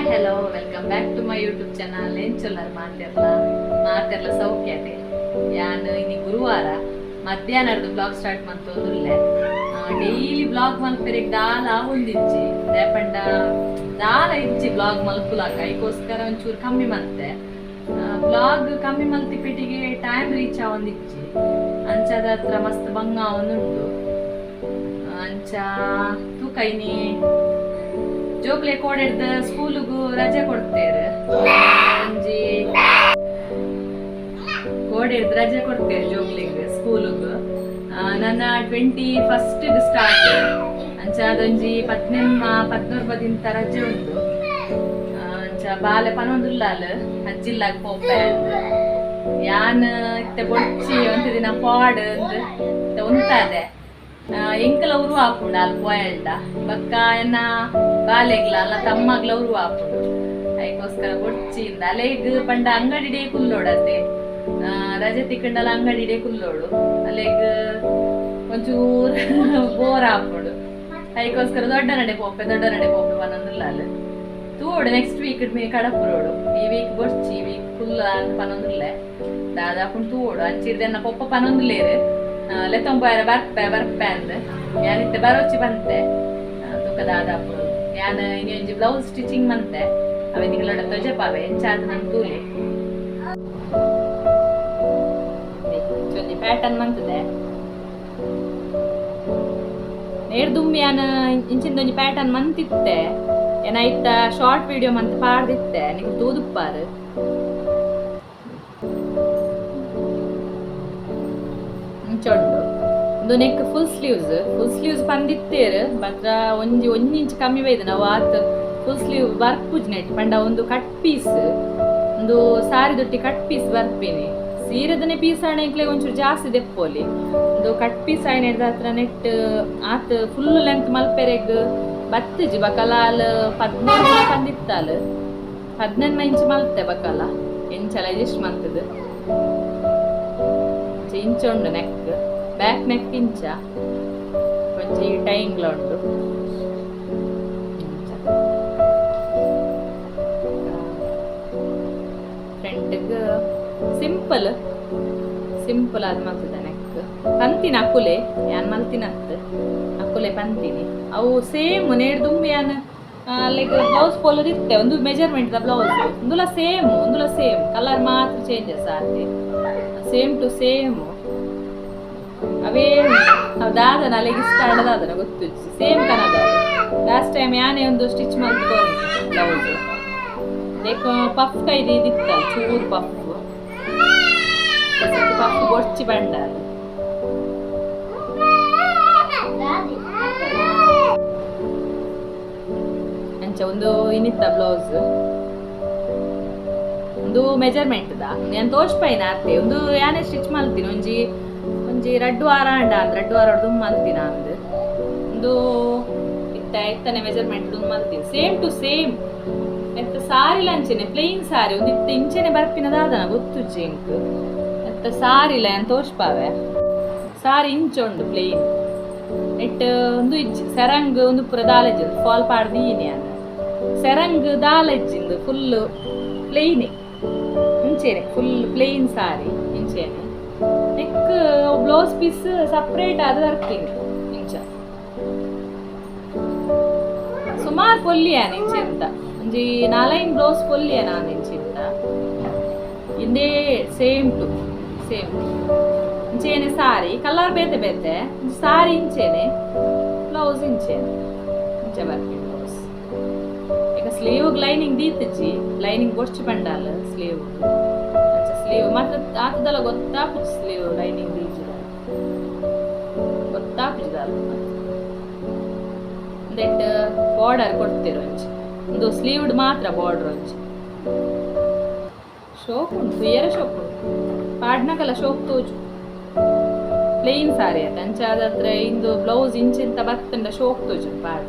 Hi hello welcome back to my YouTube channel ಏನ್ ಚೊಲ್ಲರ್ ಮಾತೆರ್ಲ ಮಾತೆರ್ಲ ಸೌಖ್ಯತೆ ಯಾನ್ ಇನಿ ಗುರುವಾರ ಮಧ್ಯಾಹ್ನದ ಬ್ಲಾಗ್ ಸ್ಟಾರ್ಟ್ ಮಂತೊಂದುಲ್ಲೆ ಡೈಲಿ ಬ್ಲಾಗ್ ಮಲ್ಪೆರೆಗ್ ದಾಲ ಒಂದಿಜ್ಜಿ ರೇಪಂಡ ದಾಲ ಇಜ್ಜಿ ಬ್ಲಾಗ್ ಮಲ್ಪುಲಾಕ ಐಕೋಸ್ಕರ ಒಂಚೂರು ಕಮ್ಮಿ ಮಂತೆ ಬ್ಲಾಗ್ ಕಮ್ಮಿ ಮಲ್ತಿಪಿಟಿಗೆ ಟೈಮ್ ರೀಚ್ ಆವೊಂದಿಜ್ಜಿ ಅಂಚದ ಹತ್ರ ಮಸ್ತ್ ಬಂಗ ಅವನುಂಟು ಅಂಚ ತೂಕ ಇನಿ ಜೋಕ್ಲೆ ಕೋಡೆಡ್ದ ಸ್ಕೂಲಿಗೂ ರಜೆ ಕೊಡ್ತೇರು ಒಂಜಿ ಕೋಡೆಡ್ದ ರಜೆ ಕೊಡ್ತೇರು ಜೋಕ್ಲಿಗೆ ಸ್ಕೂಲಿಗೂ. ನನ್ನ ಟ್ವೆಂಟಿ ಫಸ್ಟ್ ಸ್ಟಾರ್ಟ್ ಅಂಚ ಅದೊಂಜಿ ಪದ್ನೆಮ್ಮ ಪದ್ನೂರು ಬದಿಂತ ರಜೆ ಉಂಟು. ಅಂಚ ಬಾಲೆ ಪನೊಂದುಲ್ಲಾಲ್, ಅಜ್ಜಿಲ್ಲಾಗ ಯಾನ್ ಇತ್ತೆ ಬೊಚ್ಚಿ ಒಂದು ದಿನ ಪಾಡ್ ಅಂದ್ ಉಂತಾದೆ ಎಂಕಲ ಉರು ಹಾಕೊಂಡ ಅಲ್ಲಿ ಬಾಯಲ್ಡ ಬಕ್ಕ ಎನ್ನ ಬಾಲೆಗ್ಲ ಅಲ್ಲ ತಮ್ಮಗ್ಲ ಉರು ಹಾಪುಂಡು ಅದಕ್ಕೋಸ್ಕರ ಬೊಡ್ಚಿಂದ ಅಲೆಗ್ ಪಂಡ ಅಂಗಡಿ ಡೇ ಕುಲ್ಲೋಡತ್ತೆ. ರಜೆ ತಿಕ್ಕಂಡಲ ಅಂಗಡಿ ಡೇ ಕುಲ್ಲೋಡು. ಅಲೆಗ್ ಒಂಚೂರು ಬೋರ್ ಹಾಕೊಂಡು. ಅದಕ್ಕೋಸ್ಕರ ದೊಡ್ಡ ನಡೆ ಪೋಪೆ ದೊಡ್ಡ ನಡೆ ಪೋಪೆ ಬಂದಿಲ್ಲ ಅಲ್ಲಿ. ತೂಡು ನೆಕ್ಸ್ಟ್ ವೀಕ್ ಮೇ ಕಡಪುರೋಡು ಈ ವೀಕ್ ಬೊಡ್ಚಿ ಈ ವೀಕ್ ಫುಲ್ ಪನೊಂದುಲ್ಲೆ ದಾದಾಪುಂಡು ತೂಡು. ಅಂಚಿರ್ದೆನ್ನ ಪೊಪ್ಪ ಪನೊಂದುಲೇರು ಲೆತ್ತೊಂಬಾರ ಬರ್ಪೆ ಬರ್ಪೆ ಅಂದ್ ಯಾನಿತ್ತೆ ಬರೋಚಿ ಬಂತೆ ತುಕ ದಾದಾಪುರು ಯಾನ್ ಇನಿ ಒಂಜಿ ಬ್ಲೌಸ್ ಸ್ಟಿಚಿಂಗ್ ಮಂತೆ ಅವೆ ನಿಗಳೊಡ ತೊಜಪಾವೆ ಎಂಚಾದ ನನ್ ತೂಲೆ ಚೊಲ್ಲಿ ಪ್ಯಾಟರ್ನ್ ಮಂತದೆ ನೇರ್ ದುಮ್ಮಿ ಯಾನ ಇಂಚಿಂದ ಒಂಜಿ ಪ್ಯಾಟರ್ನ್ ಮಂತಿತ್ತೆ ಏನಾಯ್ತ ಶಾರ್ಟ್ ವಿಡಿಯೋ ಮಂತ್ ಪಾಡ್ದಿತ್ತೆ ನಿಂಗೆ ತೂದುಪ್ಪಾರು ಇಂಚೊಂಡು ಒಂದು neck full sleeves full sleeves ಬಂದಿತ್ತೇರು ಮಾತ್ರ ಒಂಜಿ ಒಂಜಿ ಇಂಚ್ ಕಮ್ಮಿ ಬೈದು. ನಾವು ಆತ್ ಫುಲ್ ಸ್ಲೀವ್ ವರ್ಕ್ ನೆಟ್ ಪಂಡ ಒಂದು ಕಟ್ ಪೀಸ್ ಒಂದು ಸಾರಿ ದೊಟ್ಟಿ ಕಟ್ ಪೀಸ್ ಬರ್ಪೇನೆ ಸೀರೆದನೆ ಪೀಸ್ ಆಣೆಗ್ಲೆ ಒಂಚೂರು ಜಾಸ್ತಿ ದೆಪ್ಪೋಲಿ ಒಂದು ಕಟ್ ಪೀಸ್ ಆಯ್ನ ಹಿಡ್ದ ಹತ್ರ ನೆಟ್, ಆತ ಫುಲ್ ಲೆಂತ್ ಮಲ್ಪೆರೆಗ್ ಬತ್ತಜಿ ಬಕಲಾಲ್ ಪದ್ನೂರು ಪಂದಿತ್ತಾಲ್ ಹದಿನೆಂಟು ಇಂಚ್ ಮಲ್ತೆ ಬಕಲ. ಎಂಚಲ ಇದಿಷ್ಟು ಮಲ್ತದು ఉండు ಉಂಡು బ్యాక్ ಬ್ಯಾಕ್ ನೆಕ್ ಇಂಚ ఈ టైంలో ఉండు ಫ್ರಂಟ್ಗ್ ಸಿಂಪಲ್ ಸಿಂಪಲ್ ಆದ್ ಮಲ್ತದ ನೆಕ್ ಪಂತಿನ ಅಕುಲೆ, ಯಾನ್ ಮಲ್ತಿನತ್, ಅಕುಲೆ ಪಂತಿನಿ. ಅವು ಸೇಮ್ ನೇಡ್ ದುಂಬಿ ಯಾನ್ ಲೈಕ್ ಬ್ಲೌಸ್ ಪೋಲದಿತ್ತೆ ಒಂದು ಮೆಜರ್ಮೆಂಟ್ ದ ಬ್ಲೌಸ್ ಒಂದುಲ ಸೇಮ್ ಒಂದುಲ ಸೇಮ್ ಕಲರ್ ಮಾತ್ರ ಚೇಂಜಸ್ ಆತೆ ಸೇಮ್ ಟು ಸೇಮ್. ಅವೇ ನಾವು ದಾದನ ಅಲ್ಲಿಗೆ ಇಷ್ಟ ಆಡದಾದನ ಗೊತ್ತು ಸೇಮ್ ಕನದ ಲಾಸ್ಟ್ ಟೈಮ್ ಯಾನೇ ಒಂದು ಸ್ಟಿಚ್ ಮಾಡ್ಕೊಂಡು ಬ್ಲೌಸ್ ಪಫ್ ಕೈದು ಇದಿತ್ತ ಚೂರು ಪಫ್ ಪಫ್ ಗೊರ್ಚಿ ಬಂಡ ಅಂಚ ಒಂದು ಇನ್ನಿತ್ತ ಬ್ಲೌಸ್ ಒಂದು ಮೆಜರ್ಮೆಂಟ್ ದ. ನಾನು ತೋಚ್ಪೈನ ಅತ್ತೆ? ಒಂದು ಯಾನೇ ಸ್ಟಿಚ್ ಮಲ್ತೀನಿ ಒಂಜಿ ಒಂಜಿ ರಡ್ಡು ವಾರ ಅಂಡ ರಡ್ಡು ವಾರ ಹೊಡೆದು ಮಲ್ತಿನ ಅಂದ್. ಒಂದು ಇತ್ತ, ಇತ್ತನೆ ಮೆಜರ್ಮೆಂಟ್ ಮಲ್ತೀನಿ ಸೇಮ್ ಟು ಸೇಮ್ ಎತ್ತ ಸಾರಿ ಲಂಚನೆ ಪ್ಲೇನ್ ಸಾರಿ. ಒಂದು ಇತ್ತ ಇಂಚನೆ ಬರ್ಪಿನದಾದನ ಗೊತ್ತು ಜಿಂಕ್ ಎತ್ತ ಸಾರಿಲ ಏನು ತೋರ್ಸ್ಪಾವೆ? ಸಾರಿ ಇಂಚುಂಡು ಪ್ಲೇನ್ ನೆಟ್ ಒಂದು ಇಜ್ಜಿ, ಸೆರಂಗ್ ಒಂದು ಪೂರ ದಾಲೆಜ್ಜಿ ಫಾಲ್ ಪಾಡ್ದೀನಿ ಅನ್ನ ಸೆರಂಗ್ ದಾಲೆಜ್ಜಿಂದು ಫುಲ್ ಪ್ಲೇನೆ ಇಂಚೆನೆ ಫುಲ್ ಪ್ಲೇನ್ ಸಾರಿ ಇಂಚೆನೆ ನೆಕ್ ಬ್ಲೌಸ್ ಪೀಸ್ ಸಪ್ರೇಟ್ ಆದ ವರ್ಕಿಂಗ್ ಇಂಚ ಸುಮಾರು ಪೊಲ್ಲಿಯಾನ ಇಂಚೆಂತ ಒಂಜಿ ನಾಲೈನ್ ಬ್ಲೌಸ್ ಪೊಲ್ಲಿಯ ನಾನು ಇಂಚಿಂತ ಇಂದೇ ಸೇಮ್ ಟು ಸೇಮ್ ಇಂಚೇನೆ ಸಾರಿ ಕಲರ್ ಬೇತೆ ಬೇತೆ ಸಾರಿ ಇಂಚೇನೆ ಬ್ಲೌಸ್ ಇಂಚೇನೆ ಇಂಚೆ ಬರ್ತೀನಿ ಬ್ಲೌಸ್ ಈಗ ಸ್ಲೀವ್ ಲೈನಿಂಗ್ ದೀತಚ್ಚಿ ಲೈನಿಂಗ್ ಬೊಡ್ಚಿ ಬಂಡಾಲ ಸ್ಲೀವ್ ಸ್ಲೀವ್ ಮಾತ್ರ ಆತದಲ್ಲ ಸ್ಲೀವ್ ಲೈನಿಂಗ್ ಗೊತ್ತಾ ಗೊತ್ತಾಪಿದಲ್ಲ ದೆಟ್ ಬಾರ್ಡರ್ ಕೊಡ್ತಿರೋ ಒಂಚಿ ಒಂದು ಸ್ಲೀವ್ಡ್ ಮಾತ್ರ ಬಾರ್ಡರ್ ಒಂಚಿ ಶೋಕ್ ಉಂಟು ಏರ ಶೋಕ್ ಉಂಟು. ಪಾಡ್ನಕಲ್ಲ ಶೋಕ್ ತೋಜು ಪ್ಲೇನ್ ಸಾರಿ ಆಯ್ತು? ಆದ್ರೆ ಇಂದು ಬ್ಲೌಸ್ ಇಂಚಿಂತ ಬತ್ತಂಡ ಶೋಕ್ ತೋಜು ಪಾಡ್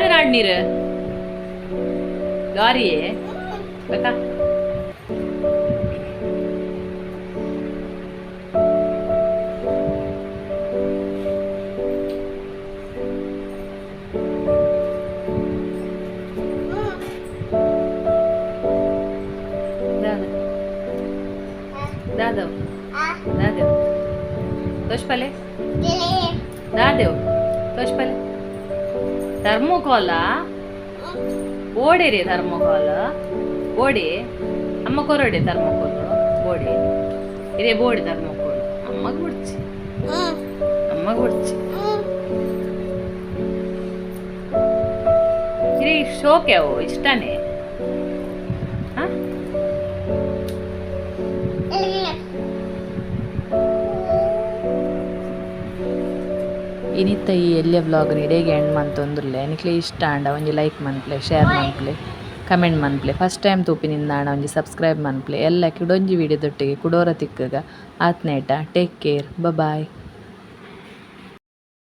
ಯಾರು ನಾಡ್ನೀರು ಲಾರಿ ಗೊತ್ತಾ દાદવ દાદવ તોષ પલે દાદવ તોષ પલે ಧರ್ಮಕೋಲ ಓಡಿರಿ ಧರ್ಮಕೋಲ್ ಓಡಿ ಅಮ್ಮ ಕೊರಡಿ ಧರ್ಮಕೋಲು ಓಡಿ ಇರೇ ಬೋಡಿ ಧರ್ಮಕೋಲ್ ಅಮ್ಮ ಗುಡ್ಚಿ ಅಮ್ಮ ಗುಡ್ಚಿ ಇರೇ ಶೋಕೆ ಅವು ಇಷ್ಟನೇ ಇನಿತ್ತ ಈ ಎಲ್ಲ ವ್ಲಾಗ್ ಇಡೇಗೆ ಎಂಡ್ ಮಂತೊಂದುಲ್ಲೆ ನಿಕ್ಲೆ ಇಷ್ಟ ಆಂಡ ಒಂಜಿ ಲೈಕ್ ಮನ್ಪ್ಲೆ ಶೇರ್ ಮನ್ಪ್ಲೆ ಕಮೆಂಟ್ ಮನ್ಪ್ಲೆ ಫಸ್ಟ್ ಟೈಮ್ ತೂಪಿನಿಂದ ಆಂಡ ಒಂಜಿ ಸಬ್ಸ್ಕ್ರೈಬ್ ಮನ್ಪ್ಲೆ ಎಲ್ಲ ಕಿಡೊಂಜಿ ವಿಡಿಯೋದೊಟ್ಟಿಗೆ ಕುಡೋರ ತಿಕ್ಕಗ. ಆತ್ನೇಟ ಟೇಕ್ ಕೇರ್ ಬಾಯ್